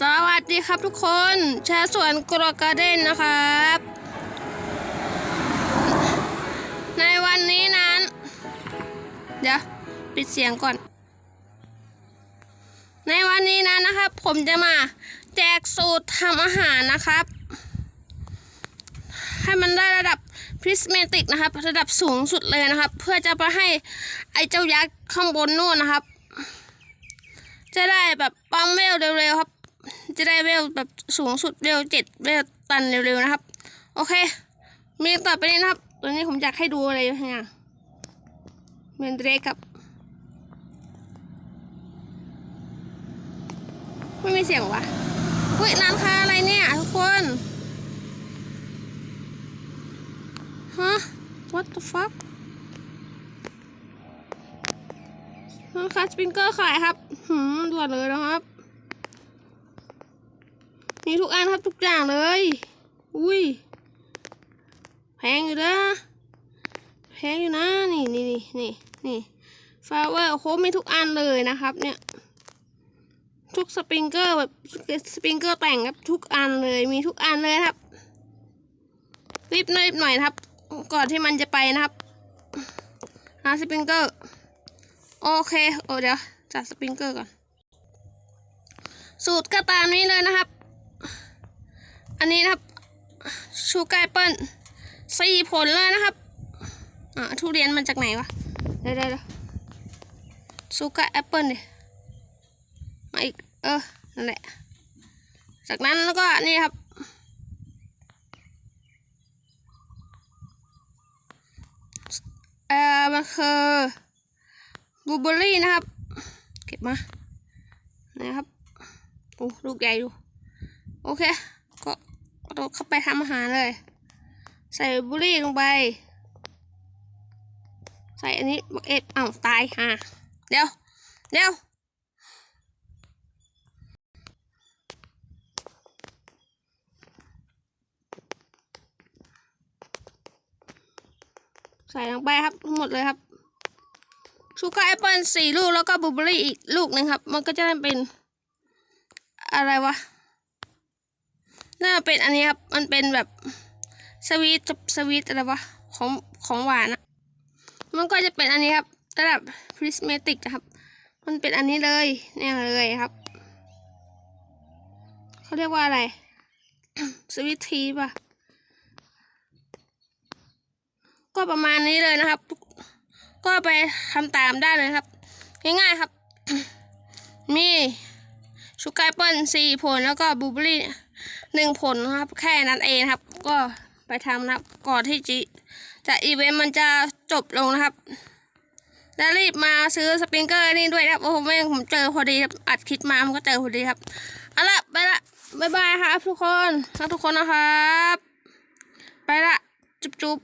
สวัสดีครับทุกคนแชร์สวนกรอกการ์เด้นนะครับ ในวันนี้นั้น เดี๋ยว ปิดเสียงก่อน ในวันนี้นั้นนะครับ ผมจะมาแจกสูตรทำอาหารนะครับ ให้มันได้ระดับพริสเมติกนะครับ ระดับสูงสุดเลยนะครับ เพื่อจะไปให้ไอเจ้ายักษ์ข้างบนนู่นนะครับ จะได้แบบปั๊มเวลเร็วๆครับ จะได้เวลแบบสูงสุดเวลเจ็ดเวลตันเร็วๆนะครับ โอเค มีต่อไปนี้นะครับตัวนี้ผมอยากให้ดูอะไรอย่างเมนเดรกับ ไม่มีเสียงวะอุ้ยร้านค้าอะไรเนี่ยทุกคนฮะ what the fuck ร้าน ค้าสปริงเกอร์ขายครับหืมด่วนเลยนะครับ มีทุกอันครับทุกอย่างเลย อุ้ย แพงอยู่นะ แพงอยู่นะ นี่นี่นี่นี่นี่ฟลาเวอร์โอ้มีทุกอันเลยนะครับเนี่ย ทุกสปริงเกอร์แบบสปริงเกอร์แต่งครับทุกอันเลย มีทุกอันเลยครับ รีบหน่อยรีบหน่อยครับ ก่อนที่มันจะไปนะครับหาสปริงเกอร์ โอเคโอ้เดี๋ยวจัดสปริงเกอร์ก่อน สูตรก็ตามนี้เลยนะครับ อันนี้นะครับ ชูไกายเปิ้ลสี่ผลเลยนะครับอ่าทุเรียนมันจากไหนวะเดี๋ยวเดี๋ยวชูไกแอปเปิ้ลดิมาอีกเออนั่นแหละจากนั้นแล้วก็นี่ครับเอ่อมันคือ บลูเบอร์รี่นะครับ เก็บมานะครับโอ้ลูกใหญ่ดูโอเค ก็ก็ต้องเข้าไปทำอาหารเลย ใส่บลูเบอร์รี่ลงไป ใส่อันนี้บักเอ็ดอ้าวตายห่าเดี๋ยวเดี๋ยวใส่ลงไปครับทั้งหมดเลยครับ ชูการ์แอปเปิลสี่ลูกแล้วก็บลูเบอรี่อีกลูกหนึ่งครับ มันก็จะได้เป็น อะไรวะ น่าจะเป็นอันนี้ครับ มันเป็นแบบสวีทสวีทอะไรวะ ของของหวานอะมันก็จะเป็นอันนี้ครับ ระดับพริสเมติกนะครับ มันเป็นอันนี้เลยเนี่ยเลยครับ เขาเรียกว่าอะไร สวีททีป่ะ ก็ประมาณนี้เลยนะครับ ก็ไปทำตามได้เลยครับ ง่ายๆครับ มีชูการ์เปิลสี่ผลแล้วก็บูเบอรี่หนึ่งผลนะครับ แค่นั้นเองครับ ก็ไปทำนะครับก่อนที่จะจะอีเวนต์มันจะจบลงนะครับ แล้วรีบมาซื้อสปริงเกอร์นี่ด้วยนะครับโอ้โหแม่งผมเจอพอดีครับอัดคลิปมามันก็เจอพอดีครับเอาละไปละบ๊ายบายครับทุกคนรักทุกคนนะครับ ไปละจุบจุ๊บ